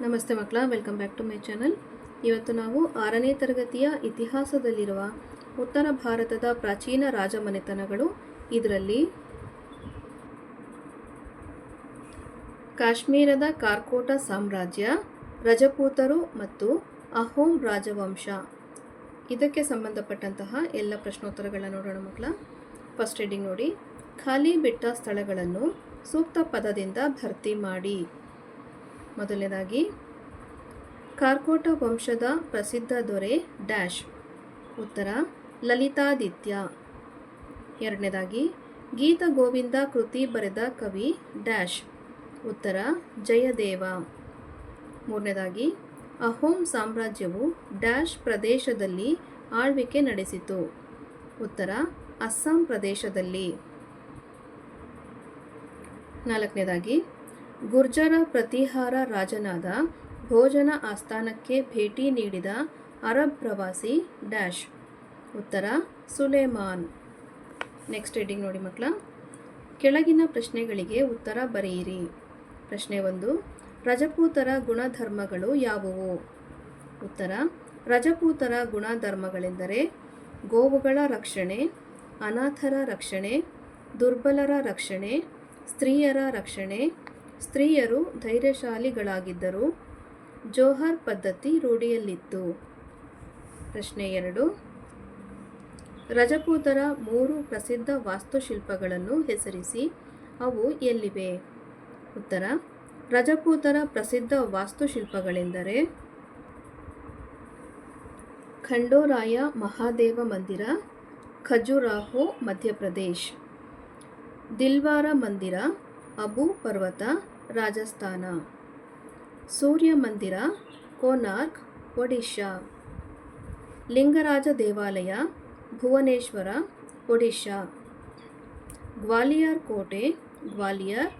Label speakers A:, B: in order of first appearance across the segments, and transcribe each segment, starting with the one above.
A: ನಮಸ್ತೆ ಮಕ್ಕಳ welcome back to my channel ಇವತ್ತು ನಾವು ಆರನೇ ತರಗತಿಯ ಇತಿಹಾಸದಲ್ಲಿರುವ ಉತ್ತರ ಭಾರತದ ಪ್ರಾಚೀನ ರಾಜಮನೆತನಗಳು. ಇದರಲ್ಲಿ ಕಾಶ್ಮೀರದ ಕಾರ್ಕೋಟ ಸಾಮ್ರಾಜ್ಯ, ರಜಪೂತರು ಮತ್ತು ಅಹೋಮ್ ರಾಜವಂಶ. ಇದಕ್ಕೆ ಸಂಬಂಧಪಟ್ಟಂತಹ ಎಲ್ಲ ಪ್ರಶ್ನೋತ್ತರಗಳನ್ನು ನೋಡೋಣ ಮಕ್ಕಳ. ಫಸ್ಟ್ ಹೆಡಿಂಗ್ ನೋಡಿ. ಖಾಲಿ ಬಿಟ್ಟ ಸ್ಥಳಗಳನ್ನು ಸೂಕ್ತ ಪದದಿಂದ ಭರ್ತಿ ಮಾಡಿ. ಮೊದಲನೇದಾಗಿ, ಕಾರ್ಕೋಟ ವಂಶದ ಪ್ರಸಿದ್ಧ ದೊರೆ ಡ್ಯಾಶ್. ಉತ್ತರ, ಲಲಿತಾದಿತ್ಯ. ಎರಡನೇದಾಗಿ, ಗೀತ ಗೋವಿಂದ ಕೃತಿ ಬರೆದ ಕವಿ ಡ್ಯಾಶ್. ಉತ್ತರ, ಜಯದೇವ. ಮೂರನೇದಾಗಿ, ಅಹೋಮ್ ಸಾಮ್ರಾಜ್ಯವು ಡ್ಯಾಶ್ ಪ್ರದೇಶದಲ್ಲಿ ಆಳ್ವಿಕೆ ನಡೆಸಿತು. ಉತ್ತರ, ಅಸ್ಸಾಂ ಪ್ರದೇಶದಲ್ಲಿ. ನಾಲ್ಕನೇದಾಗಿ ಗುರ್ಜರ ಪ್ರತಿಹಾರ ರಾಜನಾದ ಭೋಜನ ಆಸ್ಥಾನಕ್ಕೆ ಭೇಟಿ ನೀಡಿದ ಅರಬ್ ಪ್ರವಾಸಿ ಡ್ಯಾಶ್. ಉತ್ತರ, ಸುಲೇಮಾನ್. ನೆಕ್ಸ್ಟ್ ರೀಡಿಂಗ್ ನೋಡಿ ಮಕ್ಕಳ ಕೆಳಗಿನ ಪ್ರಶ್ನೆಗಳಿಗೆ ಉತ್ತರ ಬರೆಯಿರಿ. ಪ್ರಶ್ನೆ ಒಂದು, ರಜಪೂತರ ಗುಣಧರ್ಮಗಳು ಯಾವುವು? ಉತ್ತರ, ರಜಪೂತರ ಗುಣಧರ್ಮಗಳೆಂದರೆ ಗೋವುಗಳ ರಕ್ಷಣೆ, ಅನಾಥರ ರಕ್ಷಣೆ, ದುರ್ಬಲರ ರಕ್ಷಣೆ, ಸ್ತ್ರೀಯರ ರಕ್ಷಣೆ ಸ್ತ್ರೀಯರು ಧೈರ್ಯಶಾಲಿಗಳಾಗಿದ್ದರು ಜೋಹರ್ ಪದ್ಧತಿ ರೂಢಿಯಲ್ಲಿತ್ತು. ಪ್ರಶ್ನೆ ಎರಡು. ರಜಪೂತರ ಮೂರು ಪ್ರಸಿದ್ಧ ವಾಸ್ತುಶಿಲ್ಪಗಳನ್ನು ಹೆಸರಿಸಿ ಅವು ಎಲ್ಲಿವೆ? ಉತ್ತರ. ರಜಪೂತರ ಪ್ರಸಿದ್ಧ ವಾಸ್ತುಶಿಲ್ಪಗಳೆಂದರೆ ಖಂಡೋರಾಯ ಮಹಾದೇವ ಮಂದಿರ, ಖಜುರಾಹೋ ಮಧ್ಯಪ್ರದೇಶ್, ದಿಲ್ವಾರ ಮಂದಿರ ಅಬು ಪರ್ವತ ರಾಜಸ್ಥಾನ. ಸೂರ್ಯ ಮಂದಿರ, ಕೋನಾರ್ಕ್, ಒಡಿಶಾ. ಲಿಂಗರಾಜ ದೇವಾಲಯ, ಭುವನೇಶ್ವರ, ಒಡಿಶಾ. ಗ್ವಾಲಿಯರ್ ಕೋಟೆ, ಗ್ವಾಲಿಯರ್,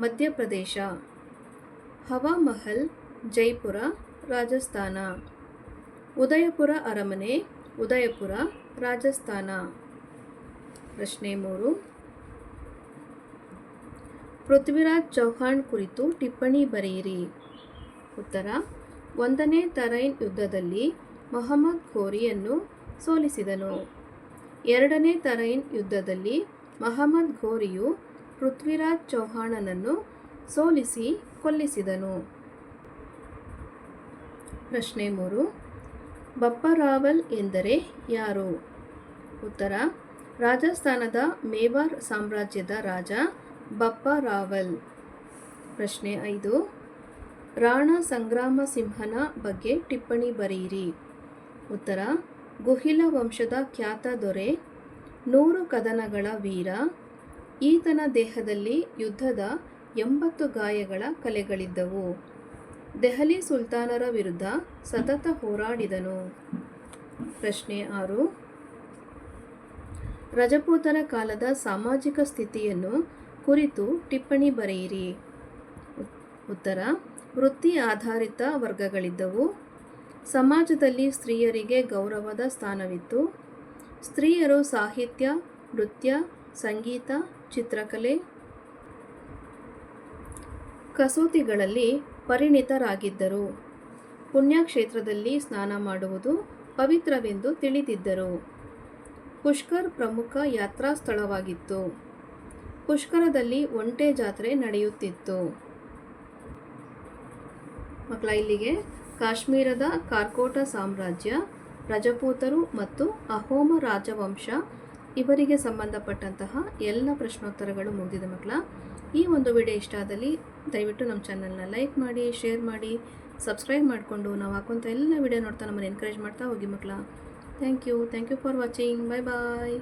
A: ಮಧ್ಯಪ್ರದೇಶ. ಹವಾಮಹಲ್, ಜೈಪುರ, ರಾಜಸ್ಥಾನ. ಉದಯಪುರ ಅರಮನೆ, ಉದಯಪುರ, ರಾಜಸ್ಥಾನ. ಪ್ರಶ್ನೆ ಮೂರು. ಪೃಥ್ವಿರಾಜ್ ಚೌಹಾಣ್ ಕುರಿತು ಟಿಪ್ಪಣಿ ಬರೆಯಿರಿ. ಉತ್ತರ, ಒಂದನೇ ತರೈನ್ ಯುದ್ಧದಲ್ಲಿ ಮೊಹಮ್ಮದ್ ಘೋರಿಯನ್ನು ಸೋಲಿಸಿದನು. ಎರಡನೇ ತರೈನ್ ಯುದ್ಧದಲ್ಲಿ ಮಹಮ್ಮದ್ ಘೋರಿಯು ಪೃಥ್ವಿರಾಜ್ ಚೌಹಾಣನನ್ನು ಸೋಲಿಸಿ ಕೊಲ್ಲಿಸಿದನು. ಪ್ರಶ್ನೆ ಮೂರು, ಬಪ್ಪರಾವಲ್ ಎಂದರೆ ಯಾರು? ಉತ್ತರ, ರಾಜಸ್ಥಾನದ ಮೇವಾರ್ ಸಾಮ್ರಾಜ್ಯದ ರಾಜ ಬಪ್ಪ ರಾವಲ್. ಪ್ರಶ್ನೆ ಐದು. ರಾಣ ಸಂಗ್ರಾಮ ಸಿಂಹನ ಬಗ್ಗೆ ಟಿಪ್ಪಣಿ ಬರೆಯಿರಿ ಉತ್ತರ, ಗುಹಿಲ ವಂಶದ ಖ್ಯಾತ ದೊರೆ, ನೂರು ಕದನಗಳ ವೀರ, ಈತನ ದೇಹದಲ್ಲಿ ಯುದ್ಧದ ಎಂಬತ್ತು ಗಾಯಗಳ ಕಲೆಗಳಿದ್ದವು. ದೆಹಲಿ ಸುಲ್ತಾನರ ವಿರುದ್ಧ ಸತತ ಹೋರಾಡಿದನು. ಪ್ರಶ್ನೆ ಆರು. ರಜಪೂತರ ಕಾಲದ ಸಾಮಾಜಿಕ ಸ್ಥಿತಿಯನ್ನು ಕುರಿತು ಟಿಪ್ಪಣಿ ಬರೆಯಿರಿ. ಉತ್ತರ, ವೃತ್ತಿ ಆಧಾರಿತ ವರ್ಗಗಳಿದ್ದವು. ಸಮಾಜದಲ್ಲಿ ಸ್ತ್ರೀಯರಿಗೆ ಗೌರವದ ಸ್ಥಾನವಿತ್ತು. ಸ್ತ್ರೀಯರು ಸಾಹಿತ್ಯ, ನೃತ್ಯ, ಸಂಗೀತ, ಚಿತ್ರಕಲೆ, ಕಸೂತಿಗಳಲ್ಲಿ ಪರಿಣಿತರಾಗಿದ್ದರು. ಪುಣ್ಯಕ್ಷೇತ್ರದಲ್ಲಿ ಸ್ನಾನ ಮಾಡುವುದು ಪವಿತ್ರವೆಂದು ತಿಳಿದಿದ್ದರು. ಪುಷ್ಕರ್ ಪ್ರಮುಖ ಯಾತ್ರಾ ಸ್ಥಳವಾಗಿತ್ತು. ಪುಷ್ಕರದಲ್ಲಿ ಒಂಟೆ ಜಾತ್ರೆ ನಡೆಯುತ್ತಿತ್ತು. ಮಕ್ಕಳ, ಇಲ್ಲಿಗೆ ಕಾಶ್ಮೀರದ ಕಾರ್ಕೋಟ ಸಾಮ್ರಾಜ್ಯ, ರಜಪೂತರು ಮತ್ತು ಅಹೋಮ ರಾಜವಂಶ ಇವರಿಗೆ ಸಂಬಂಧಪಟ್ಟಂತಹ ಎಲ್ಲ ಪ್ರಶ್ನೋತ್ತರಗಳು ಮುಗಿದ ಮಕ್ಕಳ. ಈ ಒಂದು ವಿಡಿಯೋ ಇಷ್ಟ ಆದಲ್ಲಿ ದಯವಿಟ್ಟು ನಮ್ಮ ಚಾನಲ್ನ ಲೈಕ್ ಮಾಡಿ ಶೇರ್ ಮಾಡಿ ಸಬ್ಸ್ಕ್ರೈಬ್ ಮಾಡಿಕೊಂಡು ನಾವು ಹಾಕುವಂಥ ಎಲ್ಲ ವಿಡಿಯೋ ನೋಡ್ತಾ ನಮ್ಮನ್ನು ಎನ್ಕರೇಜ್ ಮಾಡ್ತಾ ಹೋಗಿ ಮಕ್ಕಳ. Thank you thank you for watching bye bye